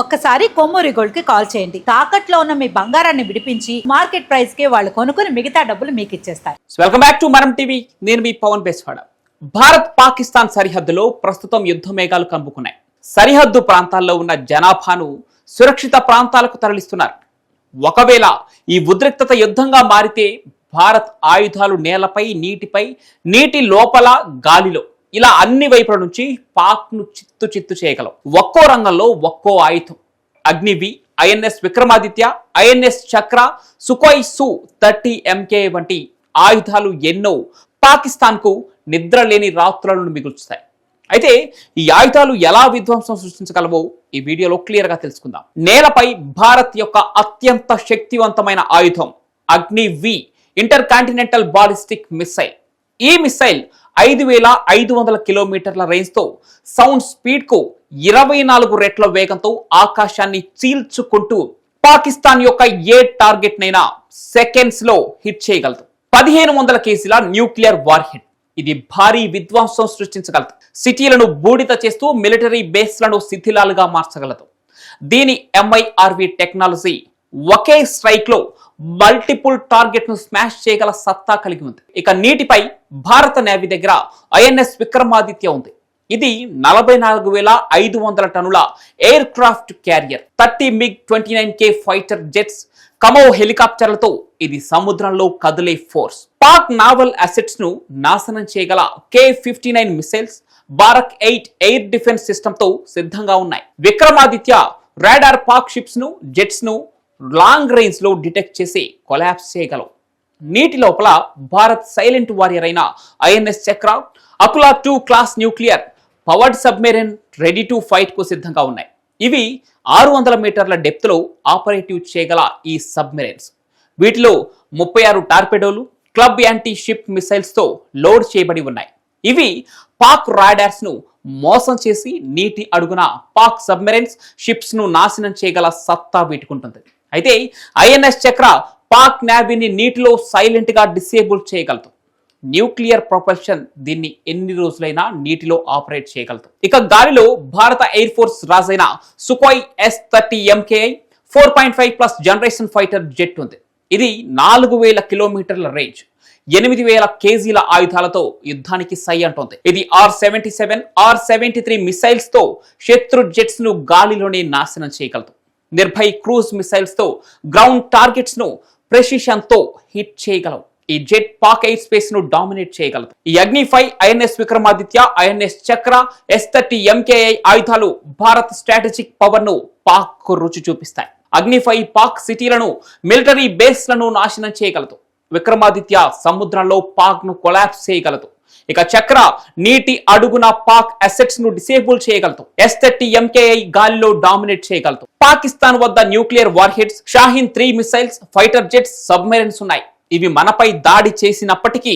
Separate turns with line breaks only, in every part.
ఒక్కసారి కొమ్మూరి గోల్డ్కి కాల్ చేయండి. తాకట్లో ఉన్న మీ బంగారాన్ని విడిపించి మార్కెట్ ప్రైస్కి వాళ్ళు కొనుక్కుని మిగతా డబ్బులు మీకు ఇచ్చేస్తారు.
Welcome back to Manam TV నేను మీ పవన్ బేస్వాడ. భారత్ పాకిస్తాన్ సరిహద్దులో ప్రస్తుతం యుద్ధ మేఘాలు కమ్ముకున్నాయి. సరిహద్దు ప్రాంతాల్లో ఉన్న జనాభాను సురక్షిత ప్రాంతాలకు తరలిస్తున్నారు. ఒకవేళ ఈ ఉద్రిక్తత యుద్ధంగా మారితే భారత్ ఆయుధాలు నేలపై నీటిపై నీటి లోపల గాలిలో ఇలా అన్ని వైపుల నుంచి పాక్ను చిత్తు చిత్తు చేయగలవు ఒక్కో రంగంలో ఒక్కో ఆయుధం. Agni V INS Vikramaditya INS Chakra Sukhoi Su thirty MK వంటి ఆయుధాలు ఎన్నో పాకిస్తాన్కు నిద్ర లేని రాత్రులను మిగుల్చుతాయి. అయితే ఈ ఆయుధాలు ఎలా విధ్వంసం సృష్టించగలవో ఈ వీడియోలో క్లియర్గా తెలుసుకుందాం. నేలపై భారత్ యొక్క అత్యంత శక్తివంతమైన ఆయుధం Agni V intercontinental ballistic missile ఈ మిసైల్ ఐదు వేల ఐదు వందల కిలోమీటర్ల రేంజ్తో సౌండ్ స్పీడ్కు ఇరవై నాలుగు రెట్ల వేగంతో ఆకాశాన్ని చీల్చుకుంటూ పాకిస్తాన్ యొక్క ఏ టార్గెట్ నైనా సెకండ్స్లో హిట్ చేయగలదు. పదిహేను వందల కేజీల న్యూక్లియర్ వార్ హిట్ ఇది భారీ విధ్వంసం సృష్టించగలదు. సిటీలను బూడిద చేస్తూ మిలిటరీ బేస్లను శిథిలాలుగా మార్చగలదు. దీని ఎంఐఆర్వి టెక్నాలజీ ఒకే స్ట్రైక్లో మల్టిపుల్ టార్గెట్ను స్మాష్ చేయగల సత్తా కలిగి ఉంది. ఇక నీటిపై భారత నేవీ దగ్గర ఐఎన్ఎస్ విక్రమాదిత్య ఉంది. ఇది నలభై నాలుగు వేల ఐదు వందల టన్నుల aircraft carrier thirty MiG twenty nine K fighter jets Kamov హెలికాప్టర్లతో ఇది సముద్రంలో కదిలే ఫోర్స్. పాక్ నావల్ అసెట్స్ను నాశనం చేయగల K fifty nine missiles Barak eight air defence సిస్టమ్తో సిద్ధంగా ఉన్నాయి. విక్రమాదిత్య రాడార్ పాక్ షిప్స్ను జెట్స్ను లాంగ్ రేంజ్లో డిటెక్ట్ చేసి కొలాప్స్ చేయగలవు. నీటి లోపల భారత్ సైలెంట్ వారియర్ అయిన INS Chakra Akula two class nuclear powered submarine ready to ఫైట్కు సిద్ధంగా ఉన్నాయి. ఇవి ఆరు వందల మీటర్ల డెప్త్లో ఆపరేటివ్ చేయగల ఈ సబ్మెరైన్స్. వీటిలో ముప్పై ఆరు టార్పెడోలు క్లబ్ యాంటీ షిప్ మిసైల్స్తో లోడ్ చేయబడి ఉన్నాయి. ఇవి పాక్ రాడార్స్ను మోసం చేసి నీటి అడుగున పాక్ సబ్మెరైన్స్ షిప్స్ను నాశనం చేయగల సత్తా వీటుకుంటుంది. అయితే ఐఎన్ఎస్ చక్ర పాక్ నావీని నీటిలో సైలెంట్గా డిసేబుల్ చేయగలదు. న్యూక్లియర్ ప్రొపల్షన్ దీన్ని ఎన్ని రోజులైనా నీటిలో ఆపరేట్ చేయగలదు. ఇక గాలిలో భారత ఎయిర్ ఫోర్స్ రాజైన Sukhoi S thirty MKI four point five plus generation fighter jet ఉంది. ఇది నాలుగు వేల కిలోమీటర్ల రేంజ్ ఎనిమిది వేల కేజీల ఆయుధాలతో యుద్ధానికి సై అంటోంది. ఇది R seventy seven R seventy three మిసైల్స్తో శత్రు జెట్స్ను గాలిలోనే నాశనం చేయగలదు. నిర్భయ్ క్రూజ్ మిసైల్స్తో గ్రౌండ్ టార్గెట్స్ను ప్రెసిషన్తో హిట్ చేయగలవు. ఈ జెట్ పాక్ ఎయిర్ స్పేస్ను డామినేట్ చేయగలదు. ఈ Agni five INS Vikramaditya INS Chakra S thirty MKI ఆయుధాలు భారత్ స్ట్రాటజిక్ పవర్ను పాక్కు రుచి చూపిస్తాయి. అగ్నిఫై పాక్ సిటీలను మిలిటరీ బేస్లను నాశనం చేయగలదు. విక్రమాదిత్య సముద్రంలో పాక్ను కొలాప్స్ చేయగలదు. ఇక చక్ర నీటి అడుగున పాక్ అసెట్స్ను డిసేబుల్ చేయగలదు. ఎస్ థర్టీ ఎంకేఐ గాలిలో డామినేట్ చేయగలదు. పాకిస్తాన్ వద్ద nuclear warheads Shaheen three missiles fighter jets submarines ఉన్నాయి. ఇవి మనపై దాడి చేసినప్పటికీ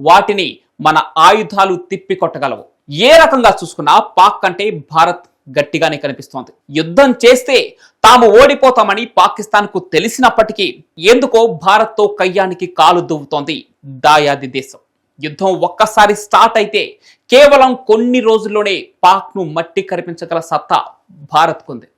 వాటిని మన ఆయుధాలు తిప్పికొట్టగలవు. ఏ రకంగా చూసుకున్నా పాక్ కంటే భారత్ గట్టిగానే కనిపిస్తోంది. యుద్ధం చేస్తే తాము ఓడిపోతామని పాకిస్తాన్కు తెలిసినప్పటికీ ఎందుకో భారత్తో కయ్యానికి కాలు దువ్వుతోంది దాయాది దేశం. యుద్ధం ఒక్కసారి స్టార్ట్ అయితే కేవలం కొన్ని రోజుల్లోనే పాక్ను మట్టి కరిపించగల సత్తా భారత్కుంది.